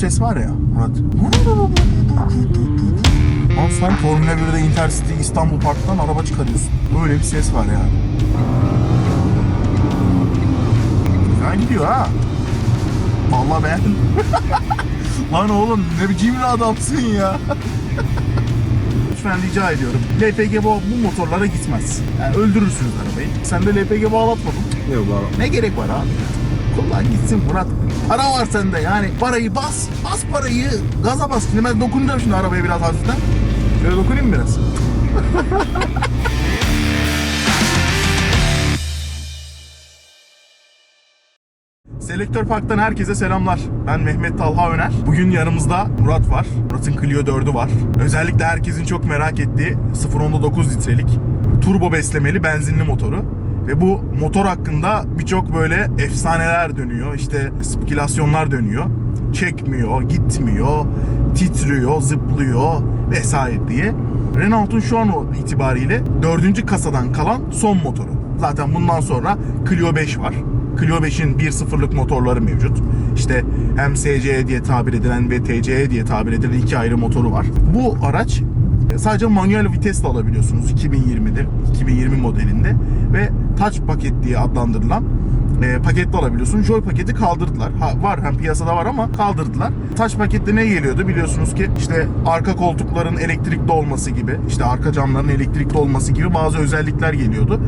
ses var ya Murat. Lan sen Formula 1'de Intercity İstanbul Park'tan araba çıkarıyorsun. Böyle bir ses var yani. Güzel gidiyor ha. Vallahi beğendim. Lan oğlum ne biçim bir adamsın ya. Lütfen rica ediyorum. LPG bu, bu motorlara gitmez. Yani öldürürsünüz arabayı. Sen de LPG bağlatmadın. Yok bağlam. Ne gerek var abi? Kullan gitsin Murat. Para var sende yani. Parayı bas. Bas parayı. Gaza bas. Şimdi ben dokunacağım şimdi arabaya biraz hafiften. Şöyle dokunayım biraz? Selektör Park'tan herkese selamlar. Ben Mehmet Talha Öner. Bugün yanımızda Murat var. Murat'ın Clio 4'ü var. Özellikle herkesin çok merak ettiği 0.9 litrelik turbo beslemeli benzinli motoru. Ve bu motor hakkında birçok böyle efsaneler dönüyor. İşte spekülasyonlar dönüyor. Çekmiyor, gitmiyor, titriyor, zıplıyor vesaire diye. Renault'un şu an itibariyle dördüncü kasadan kalan son motoru. Zaten bundan sonra Clio 5 var. Clio 5'in 1.0'lık motorları mevcut. İşte hem SCE diye tabir edilen ve TCE diye tabir edilen iki ayrı motoru var. Bu araç sadece manuel vitesle alabiliyorsunuz 2020'de, 2020 modelinde ve touch paket diye adlandırılan e, paketle alabiliyorsun. Joy paketi kaldırdılar. Ha, var hem piyasada var ama kaldırdılar. Touch pakette ne geliyordu biliyorsunuz ki işte arka koltukların elektrikli olması gibi, işte arka camların elektrikli olması gibi bazı özellikler geliyordu.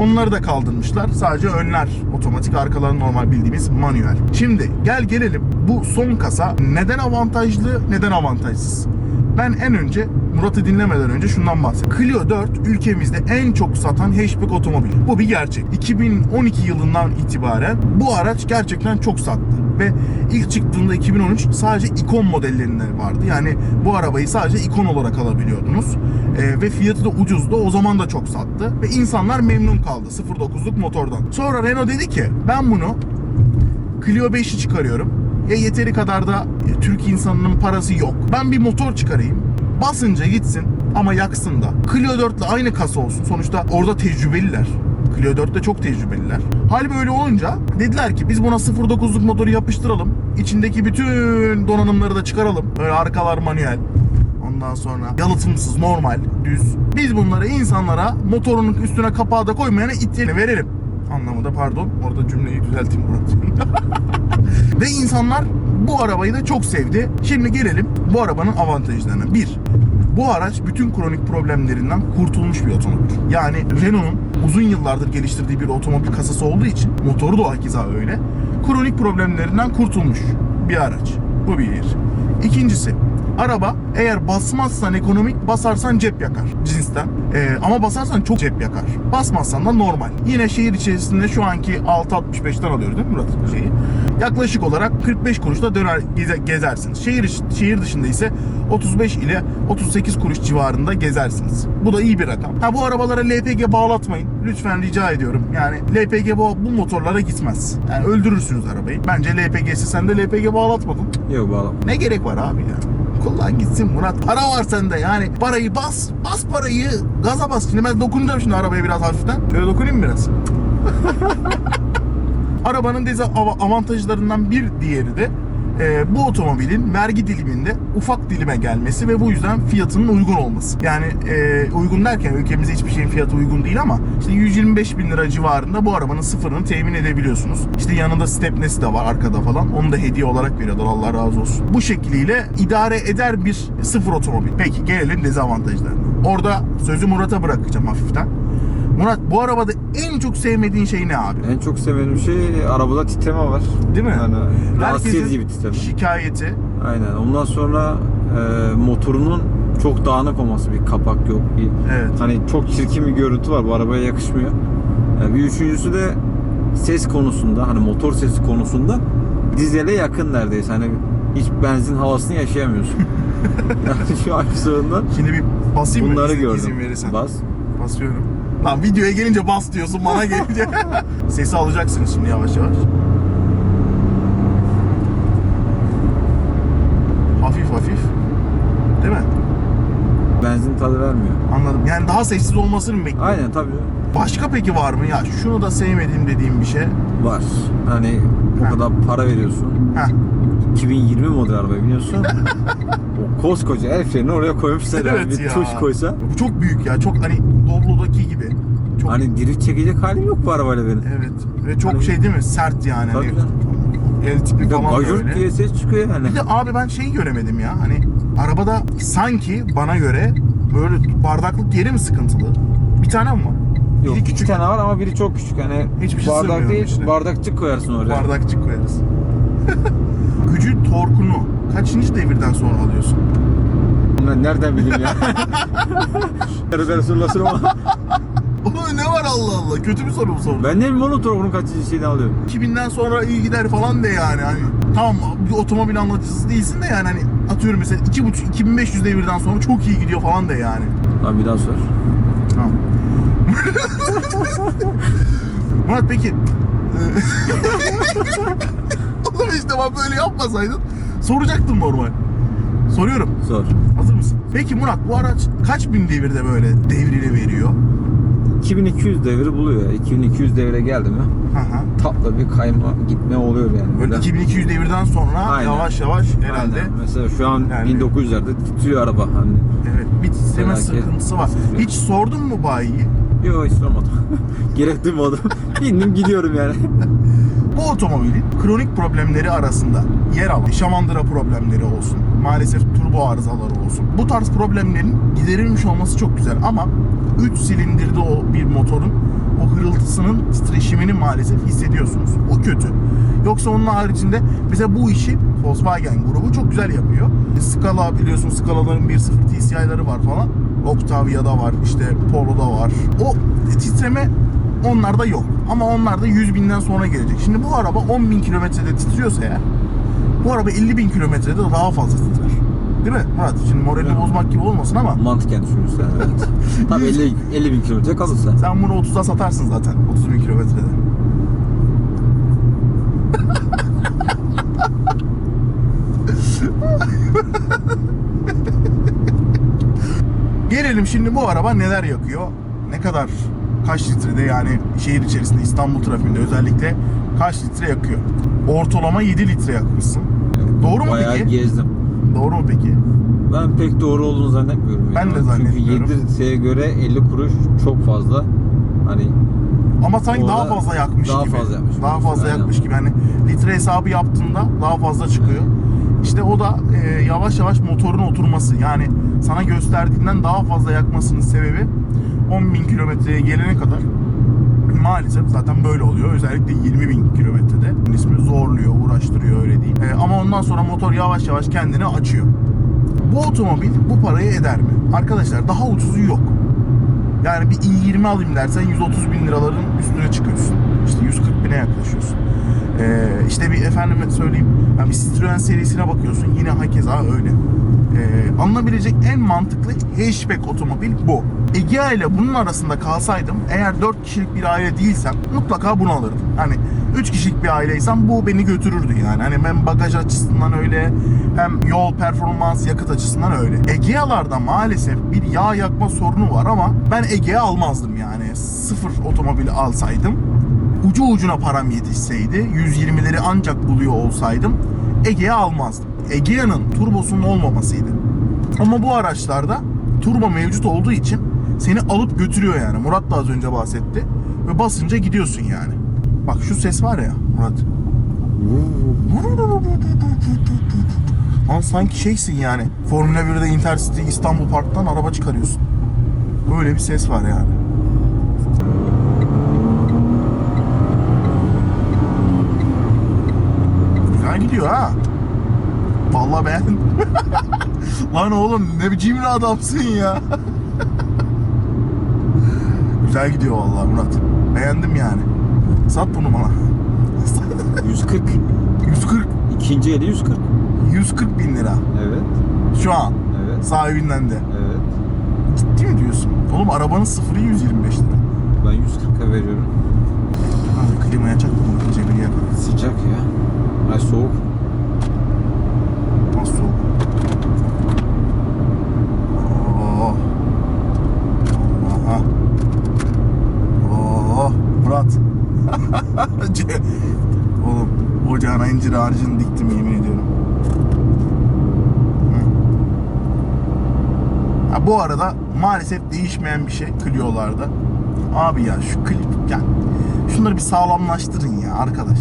Onları da kaldırmışlar. Sadece önler otomatik, arkalar normal bildiğimiz manuel. Şimdi gel gelelim bu son kasa neden avantajlı, neden avantajsız? Ben en önce Murat'ı dinlemeden önce şundan bahsedeyim. Clio 4 ülkemizde en çok satan hatchback otomobil. Bu bir gerçek. 2012 yılından itibaren bu araç gerçekten çok sattı. Ve ilk çıktığında 2013 sadece ikon modellerinde vardı. Yani bu arabayı sadece ikon olarak alabiliyordunuz. Ee, ve fiyatı da ucuzdu. O zaman da çok sattı. Ve insanlar memnun kaldı 0.9'luk motordan. Sonra Renault dedi ki ben bunu Clio 5'i çıkarıyorum. Ya yeteri kadar da Türk insanının parası yok. Ben bir motor çıkarayım. Basınca gitsin ama yaksın da. Clio 4 ile aynı kasa olsun. Sonuçta orada tecrübeliler. Clio 4'te çok tecrübeliler. Hal böyle olunca dediler ki biz buna 0.9'luk motoru yapıştıralım. İçindeki bütün donanımları da çıkaralım. Böyle arkalar manuel. Ondan sonra yalıtımsız, normal, düz. Biz bunları insanlara motorunun üstüne kapağı da koymayana ittiğini verelim. Anlamında pardon. Orada cümleyi düzelteyim Murat. Ve insanlar bu arabayı da çok sevdi. Şimdi gelelim bu arabanın avantajlarına. Bir, bu araç bütün kronik problemlerinden kurtulmuş bir otomobil. Yani Renault'un uzun yıllardır geliştirdiği bir otomobil kasası olduğu için motoru da hakeza öyle. Kronik problemlerinden kurtulmuş bir araç. Bu bir. İkincisi, araba eğer basmazsan ekonomik, basarsan cep yakar cinsten. Ee, ama basarsan çok cep yakar. Basmazsan da normal. Yine şehir içerisinde şu anki 6.65'ten alıyoruz değil mi Murat şeyi? Yaklaşık olarak 45 kuruşla döner geze- gezersiniz. Şehir şehir dışında ise 35 ile 38 kuruş civarında gezersiniz. Bu da iyi bir rakam. Ha bu arabalara LPG bağlatmayın. Lütfen rica ediyorum. Yani LPG bu, bu motorlara gitmez. Yani öldürürsünüz arabayı. Bence LPG'si sen de LPG bağlatmadın. Yok bağlam. Ne gerek var abi ya? Kullan gitsin Murat. Para var sende yani. Parayı bas. Bas parayı. Gaza bas. Şimdi ben dokunacağım şimdi arabaya biraz hafiften. Şöyle dokunayım biraz? Arabanın dezavantajlarından bir diğeri de e, bu otomobilin vergi diliminde ufak dilime gelmesi ve bu yüzden fiyatının uygun olması. Yani e, uygun derken ülkemizde hiçbir şeyin fiyatı uygun değil ama işte 125 bin lira civarında bu arabanın sıfırını temin edebiliyorsunuz. İşte yanında stepnesi de var arkada falan. Onu da hediye olarak veriyorlar Allah razı olsun. Bu şekliyle idare eder bir sıfır otomobil. Peki gelelim dezavantajlarına. Orada sözü Murat'a bırakacağım hafiften. Murat bu arabada en çok sevmediğin şey ne abi? En çok sevdiğim şey arabada titreme var. Değil mi? Yani rahatsız edici bir titreme. şikayeti Aynen. Ondan sonra e, motorunun çok dağınık olması bir kapak yok. Bir, Evet. Hani çok çirkin bir görüntü var. Bu arabaya yakışmıyor. E, bir üçüncüsü de ses konusunda hani motor sesi konusunda dizele yakın neredeyse. Hani hiç benzin havasını yaşayamıyorsun. yani şu aksiyondan Şimdi bir basayım mı? bunları izin, gördüm. izin verirsen. Bas. Basıyorum. Lan videoya gelince bas diyorsun bana gelince. Sesi alacaksınız şimdi yavaş yavaş. Hafif hafif. Değil mi? benzin tadı vermiyor. Anladım. Yani daha sessiz olmasını mı bekliyorsun? Aynen tabii. Başka peki var mı? Ya şunu da sevmediğim dediğim bir şey. Var. Hani o kadar para veriyorsun. Heh. 2020 model araba biliyorsun. o koskoca el frenini oraya koymuşlar yani. Evet Bir ya. tuş koysa. Bu çok büyük ya. Çok hani Doblo'daki gibi. Çok Hani drift çekecek halim yok bu arabayla benim. Evet. Ve çok Hani- şey değil mi? Sert yani. Tabii Hani el tipi Bir falan gajurt böyle. diye ses çıkıyor yani. Bir de abi ben şeyi göremedim ya. Hani arabada sanki bana göre böyle bardaklık yeri mi sıkıntılı? Bir tane mi var? Yok Biri küçük tane var ama biri çok küçük. Hani Hiçbir şey bardak değil, içine. bardakçık koyarsın oraya. bardakçık koyarız. Gücü, torkunu kaçıncı devirden sonra alıyorsun? Ben nereden bileyim ya? Ben sorulasın ama. Oğlum ne var Allah Allah? Kötü bir soru bu soru. Ben ne bileyim onun torkunun kaçıncı şeyden alıyorum. 2000'den sonra iyi gider falan de yani. Hani tamam bir otomobil anlatıcısı değilsin de yani hani atıyorum mesela 2.5 2500 devirden sonra çok iyi gidiyor falan de yani. Tamam bir daha sor. Tamam. Murat peki. Oğlum işte bak böyle yapmasaydın soracaktım normal. Soruyorum. Sor. Hazır mısın? Peki Murat bu araç kaç bin devirde böyle devrini veriyor? 2200 devri buluyor ya. 2200 devre geldi mi? Hı hı. Tatlı bir kayma gitme oluyor yani. Böyle 2200 devirden sonra Aynen. yavaş yavaş herhalde Aynen. Mesela şu an Yani- 1900'lerde titriyor araba hani. evet bir titreme Felaket. sıkıntısı var. Titriyor. Hiç sordun mu bayiyi? Yok hiç sormadım. Gerek duymadım. Bindim gidiyorum yani. Bu otomobilin kronik problemleri arasında yer alan şamandıra problemleri olsun, maalesef turbo arızaları olsun. Bu tarz problemlerin giderilmiş olması çok güzel ama 3 silindirli o bir motorun o hırıltısının titreşimini maalesef hissediyorsunuz. O kötü. Yoksa onun haricinde bize bu işi Volkswagen grubu çok güzel yapıyor. Scala biliyorsun Scala'ların 1.0 TCI'ları var falan. Octavia'da var, işte Polo'da var. O titreme Onlarda yok. Ama onlarda 100 binden sonra gelecek. Şimdi bu araba 10 bin kilometrede titriyorsa eğer bu araba 50 bin kilometrede daha fazla titrer. Değil mi Murat? Şimdi moralini Evet. bozmak gibi olmasın ama Mantıken düşünürsen evet. Tabii 50, 50 bin kilometre kalırsa. sen bunu 30'a satarsın zaten. 30 bin kilometrede. Gelelim şimdi bu araba neler yakıyor? Ne kadar kaç litrede yani şehir içerisinde İstanbul trafiğinde özellikle kaç litre yakıyor? Ortalama 7 litre yakmışsın. Doğru mu Bayağı peki? gezdim. Doğru mu peki? Ben pek doğru olduğunu zannetmiyorum. Ben de zannetmiyorum. Çünkü 7 litreye göre 50 kuruş çok fazla. Hani Ama sanki daha fazla yakmış daha gibi. fazla yakmış. Daha fazla Aynen. yakmış gibi. Hani litre hesabı yaptığında daha fazla çıkıyor. İşte o da e, yavaş yavaş motorun oturması. Yani sana gösterdiğinden daha fazla yakmasının sebebi 10.000 kilometreye gelene kadar maalesef zaten böyle oluyor. Özellikle 20 bin kilometrede. İsmi zorluyor, uğraştırıyor öyle diyeyim. E, ama ondan sonra motor yavaş yavaş kendini açıyor. Bu otomobil bu parayı eder mi? Arkadaşlar daha ucuzu yok. Yani bir i20 alayım dersen 130 bin liraların üstüne çıkıyorsun. İşte 140 bine yaklaşıyorsun. Ee, işte bir efendime söyleyeyim, yani bir Citroen serisine bakıyorsun yine hakeza öyle. Ee, alınabilecek en mantıklı hatchback otomobil bu. Egea ile bunun arasında kalsaydım eğer 4 kişilik bir aile değilsem mutlaka bunu alırdım. Hani 3 kişilik bir aileysem bu beni götürürdü yani. Hani hem bagaj açısından öyle hem yol performans yakıt açısından öyle. Egea'larda maalesef bir yağ yakma sorunu var ama ben Egea almazdım yani. Sıfır otomobili alsaydım ucu ucuna param yetişseydi 120'leri ancak buluyor olsaydım Egea almazdım. Egea'nın turbosunun olmamasıydı. Ama bu araçlarda turbo mevcut olduğu için seni alıp götürüyor yani. Murat da az önce bahsetti. Ve basınca gidiyorsun yani. Bak şu ses var ya Murat. Lan sanki şeysin yani. Formula 1'de Intercity İstanbul Park'tan araba çıkarıyorsun. Böyle bir ses var yani. Güzel gidiyor ha. Vallahi beğendim. Lan oğlum ne biçim adamsın ya. Güzel gidiyor vallahi Murat. Beğendim yani. Sat bunu bana. 140. 140 İkinci eli 140. 140 bin lira. Evet. Şu an Evet. sahibinden de. Evet. Ciddi mi diyorsun? Oğlum arabanın sıfırı 125 lira. Ben 140'a veriyorum. Abi klimaya çak bunu cebini yakar. Sıcak ya. Ay soğuk. Ama incir ağacını diktim yemin ediyorum. Ha, bu arada maalesef değişmeyen bir şey Clio'larda. Abi ya şu klip yani şunları bir sağlamlaştırın ya arkadaş.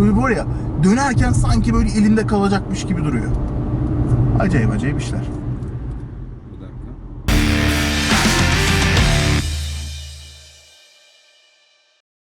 Böyle var ya dönerken sanki böyle elinde kalacakmış gibi duruyor. Acayip acayip işler.